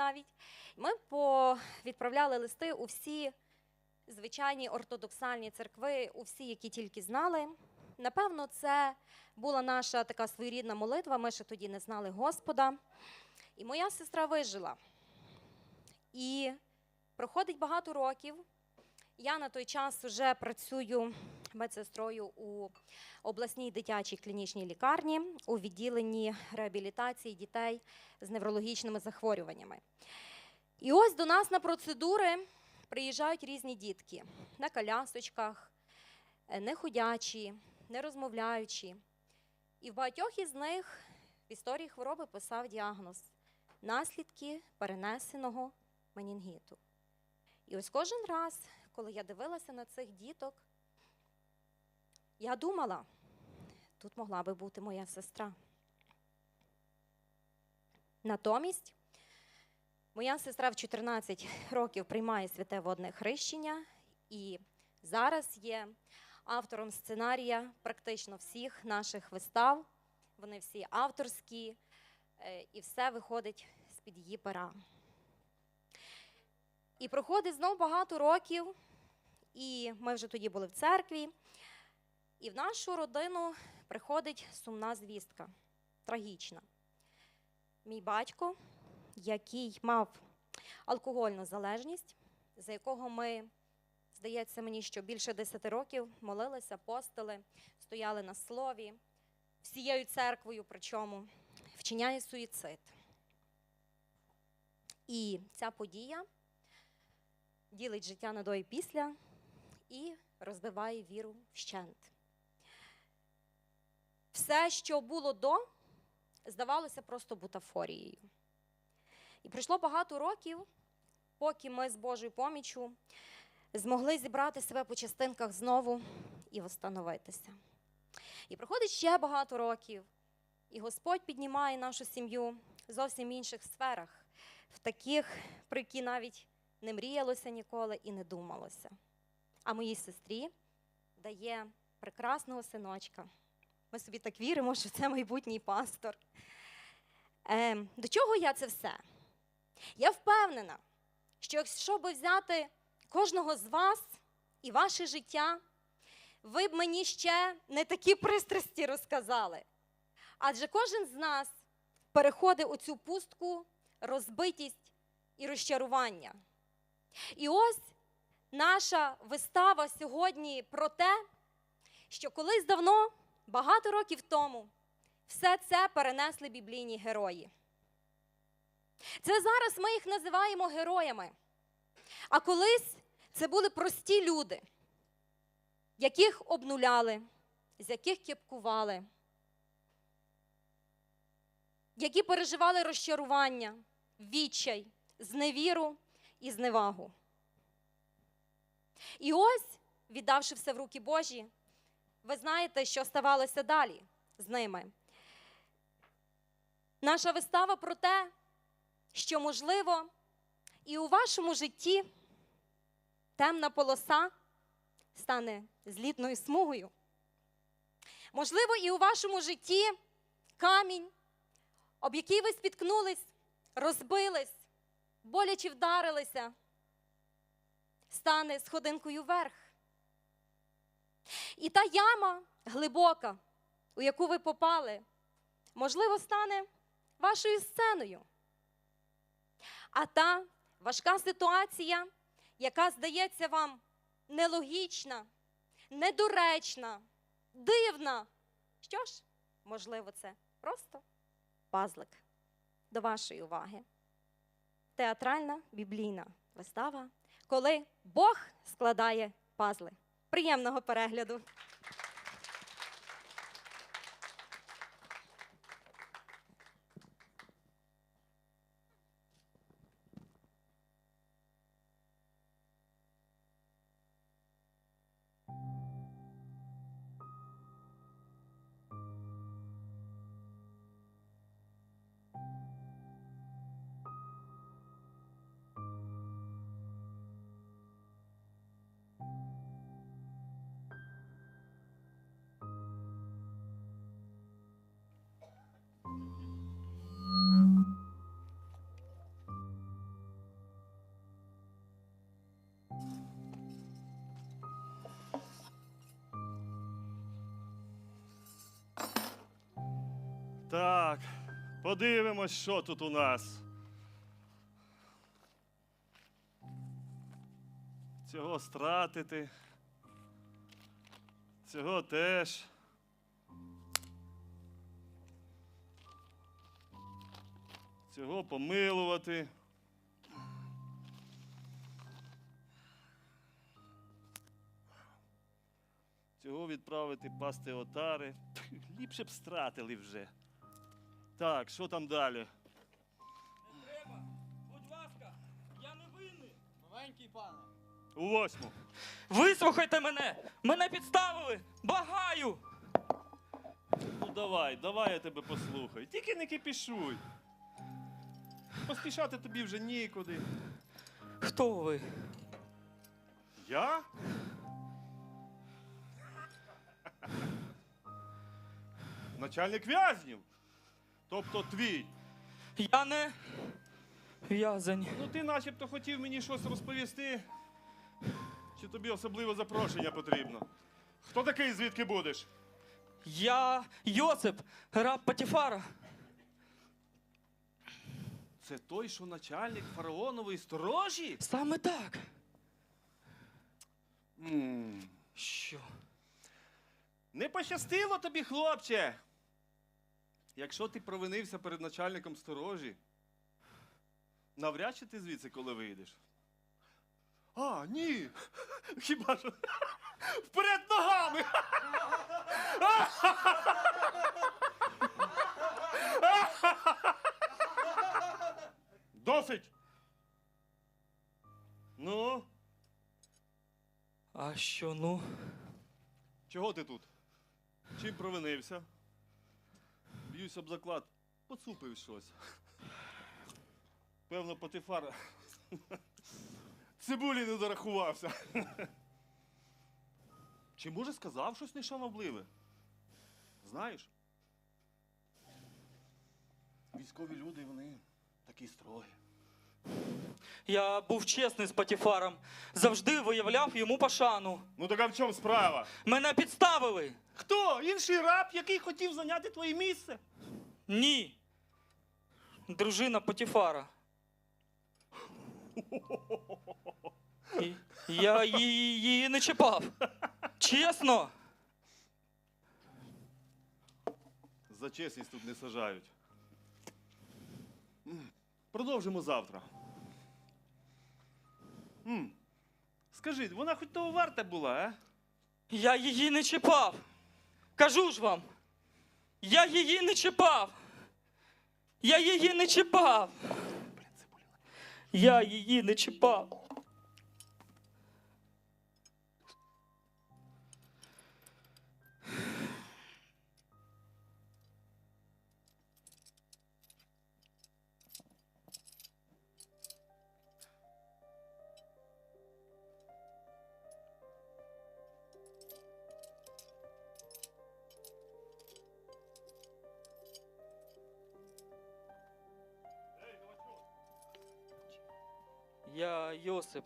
навіть. Ми відправляли листи у всі звичайні ортодоксальні церкви, у всі, які тільки знали. Напевно, це була наша така своєрідна молитва. Ми ще тоді не знали Господа. І моя сестра вижила. І проходить багато років. Я на той час вже працюю медсестрою у обласній дитячій клінічній лікарні у відділенні реабілітації дітей з неврологічними захворюваннями. І ось до нас на процедури приїжджають різні дітки на колясочках, е, неходячі, нерозмовляючі. І в багатьох із них в історії хвороби писав діагноз наслідки перенесеного менінгіту. І ось кожен раз, коли я дивилася на цих діток, я думала, тут могла би бути моя сестра. Натомість моя сестра в 14 років приймає святе водне хрещення і зараз є автором сценарія практично всіх наших вистав. Вони всі авторські, е, і все виходить з-під її пера. І проходить знов багато років, і ми вже тоді були в церкві. І в нашу родину приходить сумна звістка, трагічна. Мій батько, який мав алкогольну залежність, за якого ми, здається мені, що більше 10 років молилися, постили, стояли на слові, всією церквою, причому вчиняє суїцид. І ця подія ділить життя на до і після і розбиває віру вщент. Все, що було до, здавалося просто бутафорією. І пройшло багато років, поки ми з Божою поміччю змогли зібрати себе по частинках знову і встановитися. І проходить ще багато років, і Господь піднімає нашу сім'ю в зовсім інших сферах, в таких, про які навіть не мріялося ніколи і не думалося. А моїй сестрі дає прекрасного синочка. Ми собі так віримо, що це майбутній пастор. Е, до чого я це все? Я впевнена, що якщо би взяти кожного з вас і ваше життя, ви б мені ще не такі пристрасті розказали. Адже кожен з нас переходить у цю пустку, розбитість і розчарування. І ось наша вистава сьогодні про те, що колись давно, багато років тому, все це перенесли біблійні герої. Це зараз ми їх називаємо героями. А колись це були прості люди, яких обнуляли, з яких кепкували, які переживали розчарування, відчай, зневіру і зневагу. І ось, віддавши все в руки Божі, ви знаєте, що ставалося далі з ними. Наша вистава про те, що, можливо, і у вашому житті темна полоса стане злітною смугою. Можливо, і у вашому житті камінь, об який ви спіткнулись, розбились, боляче вдарилися, стане сходинкою вверх. І та яма глибока, у яку ви попали, можливо, стане вашою сценою. А та важка ситуація, яка здається вам нелогічна, недоречна, дивна. Що ж, можливо, це просто пазлик до вашої уваги. Театральна біблійна вистава, коли Бог складає пазли. Приємного перегляду! Так, подивимось, що тут у нас. Цього стратити. Цього теж. Цього помилувати. Цього відправити пасти отари. Ліпше б стратили вже. Так, що там далі? Не Треба, будь ласка, я не винний. Новенький пане. У восьму. Вислухайте мене! Мене підставили! Благаю! Ну давай, давай я тебе послухаю. Тільки не кипішуй. Поспішати тобі вже нікуди. Хто ви? Я? Начальник в'язнів. Тобто твій. Я не в'язень. Ну ти начебто хотів мені щось розповісти. Чи тобі особливо запрошення потрібно? Хто такий, звідки будеш? Я Йосип, раб Патіфара. Це той, що начальник фараонової сторожі? Саме так. м Що? Не пощастило тобі, хлопче. Якщо ти провинився перед начальником сторожі, навряд чи ти звідси коли вийдеш. А, ні. Хіба що вперед ногами. Досить. Ну, А що ну? чого ти тут? Чим провинився? Б'юсь об заклад, поцупив щось. Певно, Патифар цибулі не дорахувався. Чи може сказав щось нешановливе? Знаєш? Військові люди, вони такі строгі. Я був чесний з Патіфаром. Завжди виявляв йому пошану. Ну так а в чому справа? Мене підставили. Хто? Інший раб, який хотів зайняти твоє місце? Ні. Дружина Патіфара. І Я її, її не чіпав. Чесно. За чесність тут не сажають. М, Продовжимо завтра. М, Скажіть, вона хоч того варта була, а? Я її не чіпав. Кажу ж вам. Я її не чіпав. Я її не чіпав. Я її не чіпав. Я Йосип.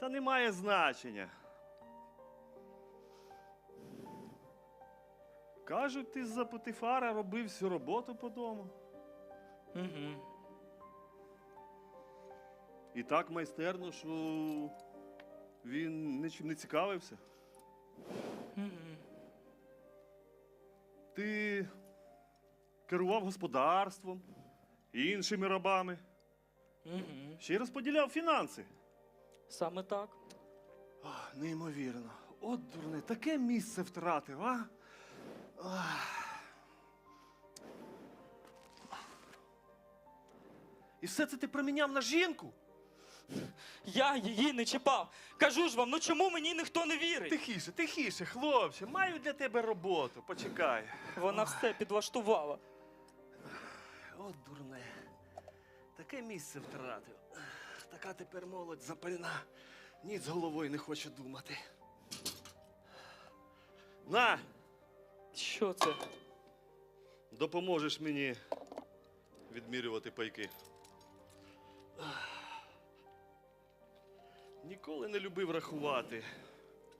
Та не має значення. Кажуть, ти з-за Патифара робив всю роботу по дому. Угу. І так майстерно, що він нічим не цікавився. Ти керував господарством і іншими рабами. Угу. Ще й розподіляв фінанси. Саме так. Ах, неймовірно. От дурне, таке місце втратив, а? Ах. І все це ти проміняв на жінку? Я її не чіпав. Кажу ж вам, ну чому мені ніхто не вірить? Тихіше, тихіше, хлопче, маю для тебе роботу. Почекай. Вона все підлаштувала. От дурне. Таке місце втратив. Така тепер молодь запальна. Ніц головою не хоче думати. На, Що це? допоможеш мені відмірювати пайки. Ніколи не любив рахувати.